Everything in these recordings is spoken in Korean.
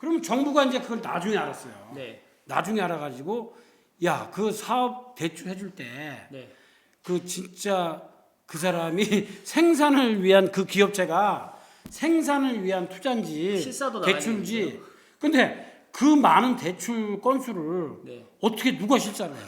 그러면 정부가 이제 그걸 나중에 알았어요. 네. 나중에 알아가지고 야 그 사업 대출 해줄 때 네. 그 진짜 그 사람이 생산을 위한 그 기업체가 생산을 위한 투자인지 실사도 대출인지 근데 그 많은 대출 건수를 네. 어떻게 누가 실사를 해요?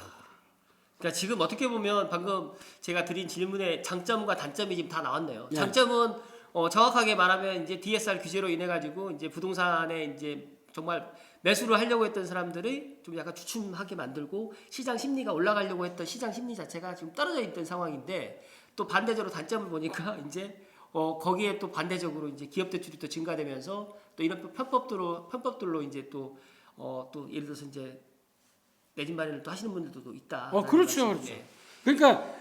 그러니까 지금 어떻게 보면 방금 제가 드린 질문의 장점과 단점이 지금 다 나왔네요. 네. 장점은 어, 정확하게 말하면 이제 DSR 규제로 인해 가지고 이제 부동산에 이제 정말 매수를 하려고 했던 사람들이 좀 약간 주춤하게 만들고 시장 심리가 올라가려고 했던 시장 심리 자체가 지금 떨어져 있던 상황인데 또 반대적으로 단점을 보니까 이제 어 거기에 또 반대적으로 이제 기업 대출이 또 증가되면서 또 이런 편법들로 편법들로 이제 또어또 예를 들어서 이제 내 집 마련을 또 하시는 분들도 또 있다. 어, 그렇죠, 말씀인데. 그렇죠. 그러니까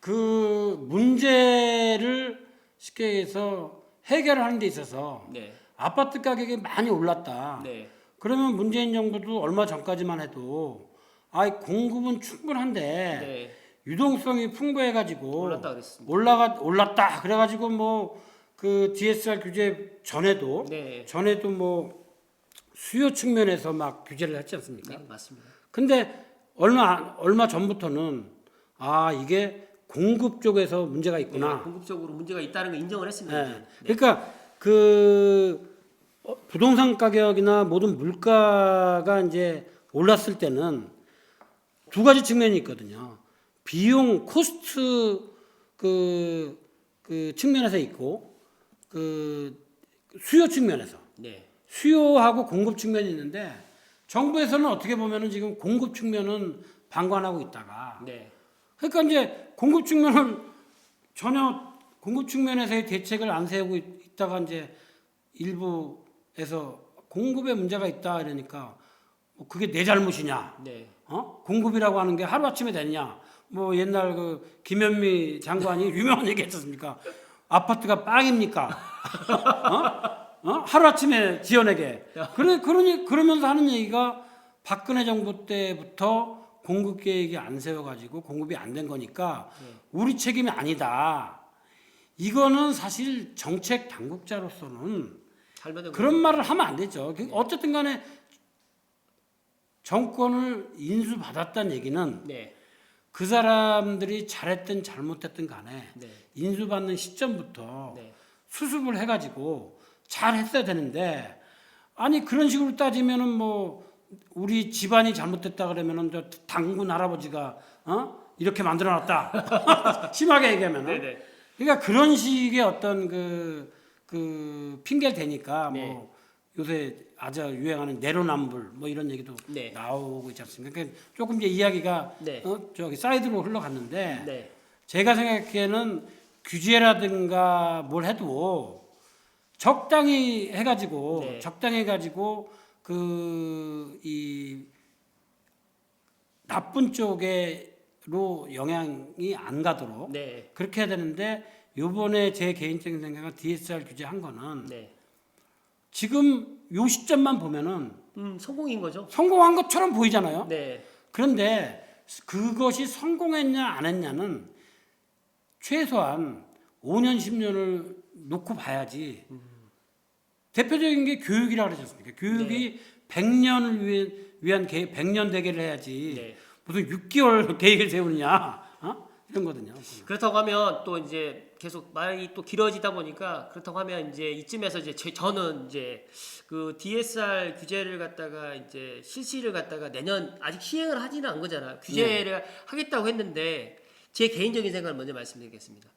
그 문제를 쉽게 해서 해결하는 데 있어서 네. 아파트 가격이 많이 올랐다. 네. 그러면 문재인 정부도 얼마 전까지만 해도 아 공급은 충분한데 네. 유동성이 풍부해가지고 올랐다 그랬습니다. 올라가 올랐다 그래가지고 뭐 그 DSR 규제 전에도 네. 전에도 뭐 수요 측면에서 막 규제를 했지 않습니까? 네, 맞습니다. 근데 얼마 얼마 전부터는 아 이게 공급 쪽에서 문제가 네, 있구나. 공급적으로 문제가 있다는 걸 인정을 했습니다. 네. 이제. 그러니까 그 어, 부동산 가격이나 모든 물가가 이제 올랐을 때는 두 가지 측면이 있거든요. 비용 코스트 그, 그 측면에서 있고 그 수요 측면에서 네. 수요하고 공급 측면이 있는데 정부에서는 어떻게 보면은 지금 공급 측면은 방관하고 있다가 네. 그러니까 이제 공급 측면을 전혀 공급 측면에서의 대책을 안 세우고 있- 있다가 이제 일부에서 공급에 문제가 있다 이러니까 뭐 그게 내 잘못이냐? 네. 어? 공급이라고 하는 게 하루 아침에 됐냐? 뭐 옛날 그 김현미 장관이 유명한 얘기 했었습니까? 아파트가 빵입니까? 어? 어? 하루 아침에 지어내게. 그래 그러니 그러면서 하는 얘기가 박근혜 정부 때부터 공급 계획이 안 세워가지고 공급이 안 된 거니까 우리 책임이 아니다. 이거는 사실 정책 당국자로서는 그런 말을 하면 안 되죠. 그 어쨌든 간에 정권을 인수받았다는 얘기는 네. 그 사람들이 잘했든 잘못했든 간에 네. 인수받는 시점부터 네. 수습을 해가지고 잘했어야 되는데 아니 그런 식으로 따지면은 뭐 우리 집안이 잘못됐다 그러면은 저 당군 할아버지가 어 이렇게 만들어놨다 심하게 얘기하면은 네, 네. 그러니까 그런 식의 어떤 그, 그 핑계를 대니까 네. 뭐 요새 아주 유행하는 내로남불 뭐 이런 얘기도 네. 나오고 있지 않습니까? 그러니까 조금 이제 이야기가 네. 어, 저기 사이드로 흘러갔는데 네. 제가 생각하기에는 규제라든가 뭘 해도 적당히 해가지고 네. 적당히 해가지고 그 이 나쁜 쪽에로 영향이 안 가도록 네. 그렇게 해야 되는데 요번에 제 개인적인 생각은 DSR 규제한 거는 네. 지금 요 시점만 보면은 음, 성공인 거죠? 성공한 것처럼 보이잖아요. 네. 그런데 그것이 성공했냐 안 했냐는 최소한 5년 10년을 놓고 봐야지. 대표적인 게 교육이라고 그러지 않습니까? 교육이 100년을 위해, 위한 계획, 100년 대계를 해야지. 네. 무슨 6개월 계획을 세우느냐? 어? 이런 거거든요. 그렇다고 하면 또 이제 계속 말이 또 길어지다 보니까 그렇다고 하면 이제 이쯤에서 이제 제, 저는 이제 그 DSR 규제를 갖다가 이제 실시를 갖다가 내년 아직 시행을 하지는 않은 거잖아요. 규제를 하겠다고 했는데 제 개인적인 생각을 먼저 말씀드리겠습니다.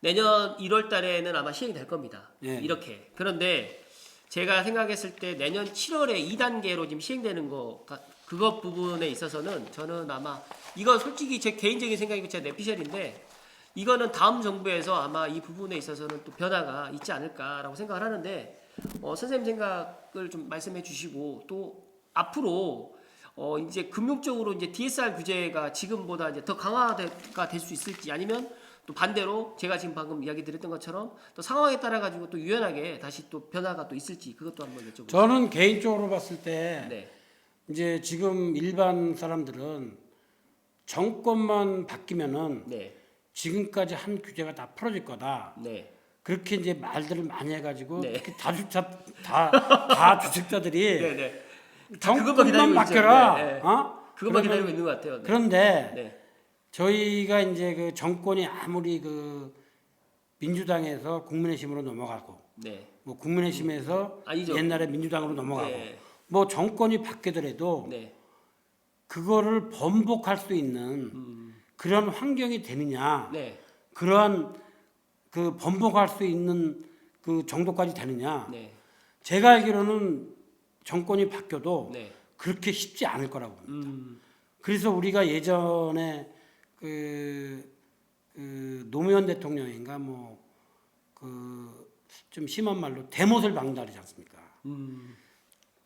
내년 1월 달에는 아마 시행이 될 겁니다. 예. 이렇게. 그런데 제가 생각했을 때 내년 7월에 2단계로 지금 시행되는 거 가- 그것 부분에 있어서는 저는 아마 이건 솔직히 제 개인적인 생각이고 제 내피셜인데 이거는 다음 정부에서 아마 이 부분에 있어서는 또 변화가 있지 않을까라고 생각을 하는데 어, 선생님 생각을 좀 말씀해 주시고 또 앞으로 어, 이제 금융적으로 이제 DSR 규제가 지금보다 이제 더 강화가 될 수 있을지 아니면 또 반대로 제가 지금 방금 이야기 드렸던 것처럼 또 상황에 따라 가지고 또 유연하게 다시 또 변화가 또 있을지 그것도 한번 여쭤보겠습니다. 저는 개인적으로 봤을 때 네. 이제 지금 일반 사람들은 정권만 바뀌면은 네. 지금까지 한 규제가 다 풀어질 거다. 네. 그렇게 이제 말들을 많이 해가지고 네. 다주차 다다 네네. 다 그것만 기다리고 정권만. 맡겨라. 네, 네. 어? 그것만 기다리고 있는 것 같아요. 네. 그런데 네. 저희가 이제 그 정권이 아무리 그 민주당에서 국민의힘으로 넘어가고 네. 뭐 국민의힘에서 아니죠. 옛날에 민주당으로 넘어가고 네. 뭐 정권이 바뀌더라도 네. 그거를 번복할 수 있는 음. 그런 환경이 되느냐 네. 그러한 그 번복할 수 있는 그 정도까지 되느냐 네. 제가 알기로는 정권이 바뀌어도 네. 그렇게 쉽지 않을 거라고 봅니다. 음. 그래서 우리가 예전에 그, 그 노무현 대통령인가 뭐 그 좀 심한 말로 대못을 박는다 그러지 않습니까? 음.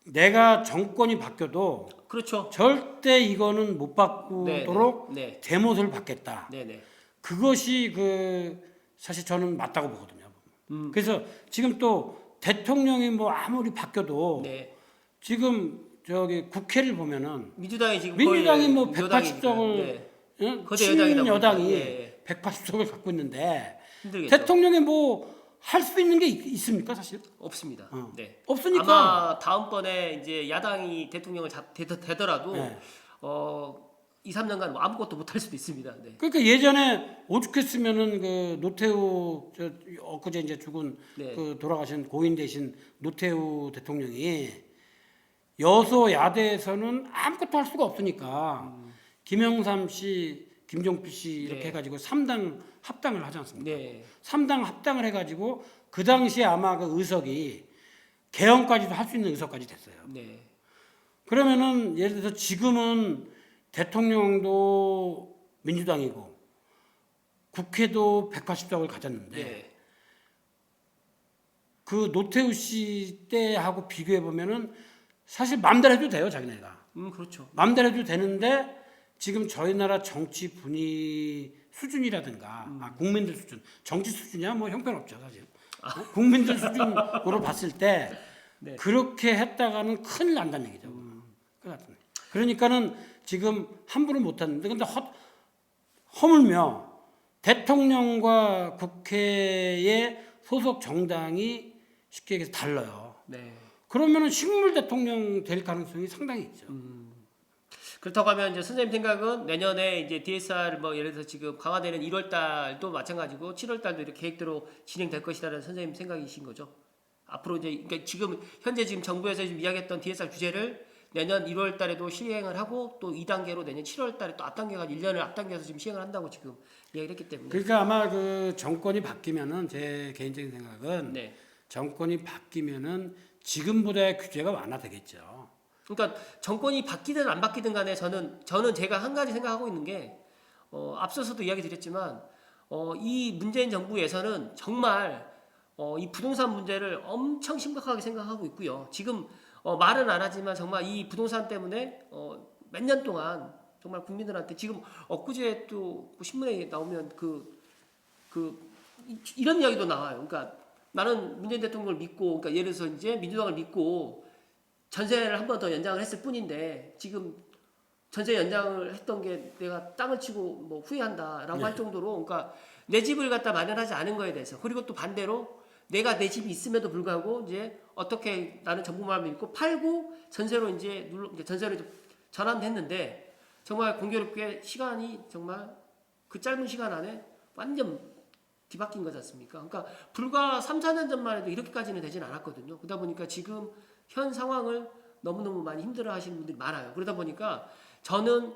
내가 정권이 바뀌어도 그렇죠. 절대 이거는 못 바꾸도록 네. 대못을 받겠다. 네. 네. 그것이 그 사실 저는 맞다고 보거든요. 음. 그래서 지금 또 대통령이 뭐 아무리 바뀌어도 네. 지금 저기 국회를 보면은 민주당이 지금 민주당이 뭐 여당이니까. 180석을 네. 응? 거대 여당이다 보니까. 여당이 예, 180석을 갖고 있는데 힘들겠죠. 대통령이 뭐 할 수 있는 게 있- 있습니까 사실? 없습니다. 어. 네. 없으니까. 아마 다음번에 이제 야당이 대통령을 잡, 되, 되더라도 네. 어 2, 3년간 뭐 아무것도 못 할 수도 있습니다. 네. 그러니까 예전에 오죽했으면은 그 노태우 저 엊그제 이제 죽은 네. 그 돌아가신 고인 대신 노태우 대통령이 여소야대에서는 아무것도 할 수가 없으니까 김영삼 씨, 김종필 씨 이렇게 네. 해가지고 삼당 합당을 하지 않습니까? 네. 삼당 합당을 해가지고 그 당시에 아마 그 의석이 개헌까지도 할 수 있는 의석까지 됐어요. 네. 그러면은 예를 들어서 지금은 대통령도 민주당이고 국회도 180석을 가졌는데 네. 그 노태우 씨 때하고 비교해 보면은 사실 마음대로 해도 돼요 자기네가 음 그렇죠. 마음대로 해도 되는데 지금 저희 나라 정치 분위 수준이라든가 음. 아, 국민들 수준 정치 수준이야 뭐 형편없죠 사실 어? 국민들 수준으로 봤을 때 네. 그렇게 했다가는 큰일 난다는 얘기죠 그 같은 그러니까는 지금 함부로 못하는데 근데 허, 허물며 대통령과 국회의 소속 정당이 쉽게 얘기해서 달라요 네. 그러면은 식물 대통령 될 가능성이 상당히 있죠. 그렇다고 하면 이제 선생님 생각은 내년에 이제 DSR 뭐 예를 들어서 지금 강화되는 1월 달도 마찬가지고 7월 달도 이렇게 계획대로 진행될 것이라는 선생님 생각이신 거죠. 앞으로 이제 그러니까 지금 현재 지금 정부에서 지금 이야기했던 DSR 규제를 내년 1월 달에도 시행을 하고 또 2단계로 내년 7월 달에 또 앞당겨가 1년을 앞당겨서 지금 시행을 한다고 지금 이야기를 했기 때문에 그러니까 아마 그 정권이 바뀌면은 제 개인적인 생각은 네. 정권이 바뀌면은 지금보다의 규제가 완화되겠죠. 그러니까 정권이 바뀌든 안 바뀌든 간에 저는 저는 제가 한 가지 생각하고 있는 게 어, 앞서서도 이야기 드렸지만 어, 이 문재인 정부에서는 정말 어, 이 부동산 문제를 엄청 심각하게 생각하고 있고요. 지금 어, 말은 안 하지만 정말 이 부동산 때문에 어, 몇 년 동안 정말 국민들한테 지금 엊그제 또그 신문에 나오면 그, 그 이- 이런 이야기도 나와요. 그러니까 나는 문재인 대통령을 믿고 그러니까 예를 들어서 이제 민주당을 믿고 전세를 한 번 더 연장을 했을 뿐인데 지금 전세 연장을 했던 게 내가 땅을 치고 뭐 후회한다라고 네. 할 정도로 그러니까 내 집을 갖다 마련하지 않은 거에 대해서 그리고 또 반대로 내가 내 집이 있음에도 불구하고 이제 어떻게 나는 정부만 믿고 팔고 전세로 이제 눌러 이제 전세로 전환했는데 정말 공교롭게 시간이 정말 그 짧은 시간 안에 완전 뒤바뀐 거지 않습니까? 그러니까 불과 3, 4년 전만 해도 이렇게까지는 되진 않았거든요. 그러다 보니까 지금 현 상황을 너무너무 많이 힘들어 하시는 분들이 많아요. 그러다 보니까 저는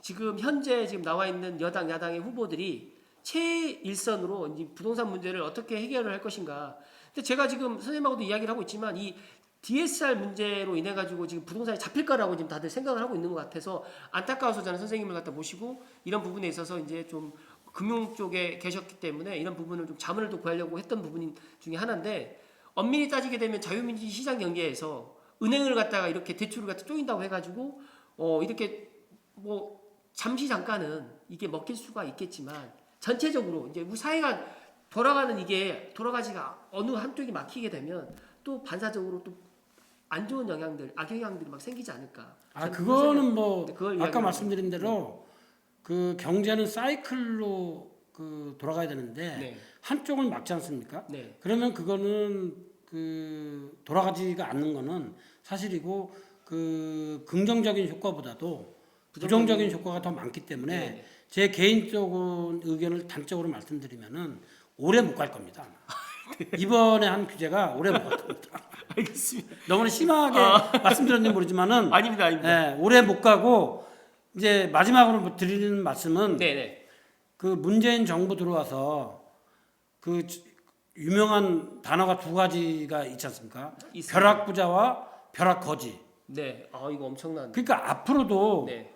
지금 현재 지금 나와 있는 여당, 야당의 후보들이 최일선으로 이제 부동산 문제를 어떻게 해결을 할 것인가. 근데 제가 지금 선생님하고도 이야기를 하고 있지만 이 DSR 문제로 인해 가지고 지금 부동산이 잡힐 거라고 지금 다들 생각을 하고 있는 것 같아서 안타까워서 저는 선생님을 갖다 모시고 이런 부분에 있어서 이제 좀 금융 쪽에 계셨기 때문에 이런 부분을 좀 자문을 또 구하려고 했던 부분 중에 하나인데 엄밀히 따지게 되면 자유민주 시장 경제에서 은행을 갖다가 이렇게 대출을 갖다 쪼인다고 해가지고 어 이렇게 뭐 잠시 잠깐은 이게 먹힐 수가 있겠지만 전체적으로 이제 우리 사회가 돌아가는 이게 돌아가지가 어느 한쪽이 막히게 되면 또 반사적으로 또 안 좋은 영향들 악영향들이 막 생기지 않을까. 아 그거는 뭐 네, 아까 말씀드린 대로 그 경제는 사이클로 그그 돌아가야 되는데 네. 한쪽을 막지 않습니까? 네. 그러면 그거는 그 돌아가지가 않는 거는 사실이고 그 긍정적인 효과보다도 부정적인 효과가 더 많기 때문에 네. 제 개인적인 의견을 단적으로 말씀드리면은 오래 못 갈 겁니다. 이번에 한 규제가 오래 못 갈 겁니다. 알겠습니다. 너무나 심하게 말씀드렸는지 모르지만은 아닙니다, 아닙니다. 예, 오래 못 가고 이제 마지막으로 뭐 드리는 말씀은 네, 네. 그 문재인 정부 들어와서 그 주- 유명한 단어가 두 가지가 있지 않습니까? 있습니다. 벼락부자와 벼락거지. 네. 아, 이거 엄청난. 그러니까 앞으로도 네.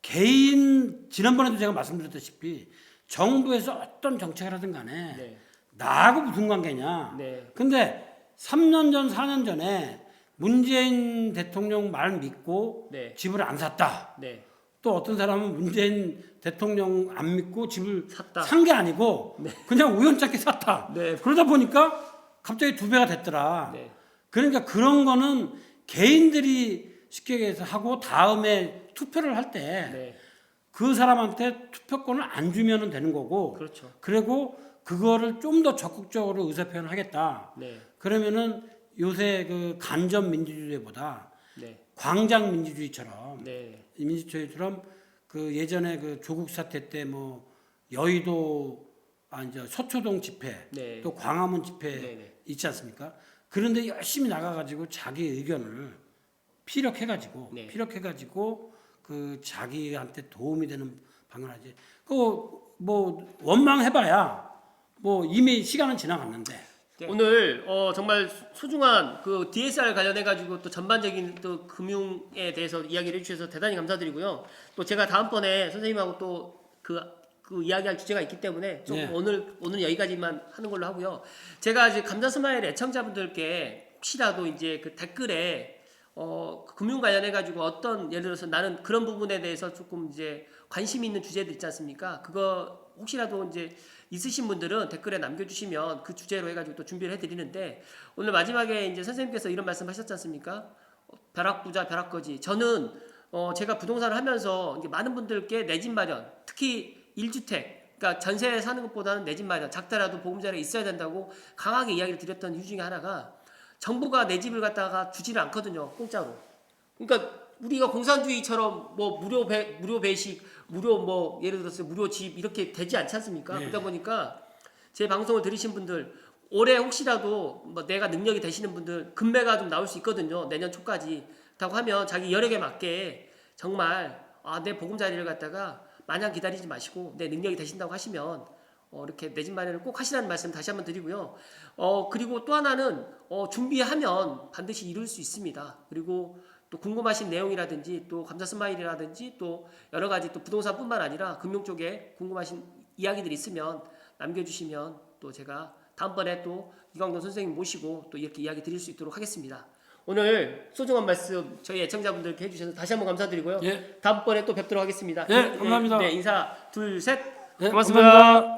개인 지난번에도 제가 말씀드렸다시피 정부에서 어떤 정책을 하든 간에 네. 나하고 무슨 관계냐. 네. 근데 3년 전, 4년 전에 문재인 대통령 말 믿고 네. 집을 안 샀다. 네. 또 어떤 사람은 문재인 대통령 안 믿고 집을 샀다. 산 게 아니고 그냥 우연찮게 샀다. 네. 그러다 보니까 갑자기 두 배가 됐더라. 네. 그러니까 그런 거는 개인들이 쉽게 얘기해서 하고 다음에 투표를 할때 네. 그 사람한테 투표권을 안 주면 되는 거고 그렇죠. 그리고 그거를 좀 더 적극적으로 의사표현을 하겠다. 네. 그러면은 요새 그 간접 민주주의보다 네. 광장 민주주의처럼 네. 이 민주주의처럼 그 예전에 그 조국 사태 때 뭐 여의도 아 이제 서초동 집회 네. 또 광화문 집회 네, 네. 있지 않습니까? 그런데 열심히 나가가지고 자기 의견을 피력해가지고 네. 피력해가지고 그 자기한테 도움이 되는 방언하지. 그뭐 원망해봐야 뭐 이미 시간은 지나갔는데. 오늘 어, 정말 소중한 그 DSR 관련해 가지고 또 전반적인 또 금융에 대해서 이야기를 해주셔서 대단히 감사드리고요. 또 제가 다음번에 선생님하고 또그 그 이야기할 주제가 있기 때문에 좀 네. 오늘 오늘 여기까지만 하는 걸로 하고요. 제가 이제 감자 스마일 애청자분들께 혹시라도 이제 그 댓글에 어, 그 금융 관련해 가지고 어떤 예를 들어서 나는 그런 부분에 대해서 조금 이제 관심 있는 주제들 있지 않습니까? 그거 혹시라도 이제 있으신 분들은 댓글에 남겨주시면 그 주제로 해가지고 또 준비를 해드리는데 오늘 마지막에 이제 선생님께서 이런 말씀 하셨지 않습니까? 어, 벼락부자 벼락거지. 저는 어, 제가 부동산을 하면서 많은 분들께 내 집 마련, 특히 1주택, 그러니까 전세 사는 것보다는 내 집 마련, 작더라도 보금자리가 있어야 된다고 강하게 이야기를 드렸던 이유 중에 하나가 정부가 내 집을 갖다가 주지를 않거든요, 공짜로. 그러니까 우리가 공산주의처럼 뭐 무료 배 무료 배식 무료 뭐 예를 들어서 무료 집 이렇게 되지 않지 않습니까? 네. 그러다 보니까 제 방송을 들으신 분들 올해 혹시라도 뭐 내가 능력이 되시는 분들 금매가 좀 나올 수 있거든요 내년 초까지 그렇다고 하면 자기 여력에 맞게 정말 아 내 보금자리를 갖다가 마냥 기다리지 마시고 내 능력이 되신다고 하시면 어, 이렇게 내 집 마련을 꼭 하시라는 말씀 다시 한번 드리고요. 어, 그리고 또 하나는 어, 준비하면 반드시 이룰 수 있습니다. 그리고 또 궁금하신 내용이라든지 또 감사 스마일이라든지 또 여러 가지 또 부동산뿐만 아니라 금융 쪽에 궁금하신 이야기들이 있으면 남겨주시면 또 제가 다음번에 또 이광돈 선생님 모시고 또 이렇게 이야기 드릴 수 있도록 하겠습니다. 오늘 소중한 말씀 저희 애청자분들께 해주셔서 다시 한번 감사드리고요. 예. 다음번에 또 뵙도록 하겠습니다. 예, 감사합니다. 네, 인사 둘 셋. 예, 고맙습니다. 감사합니다.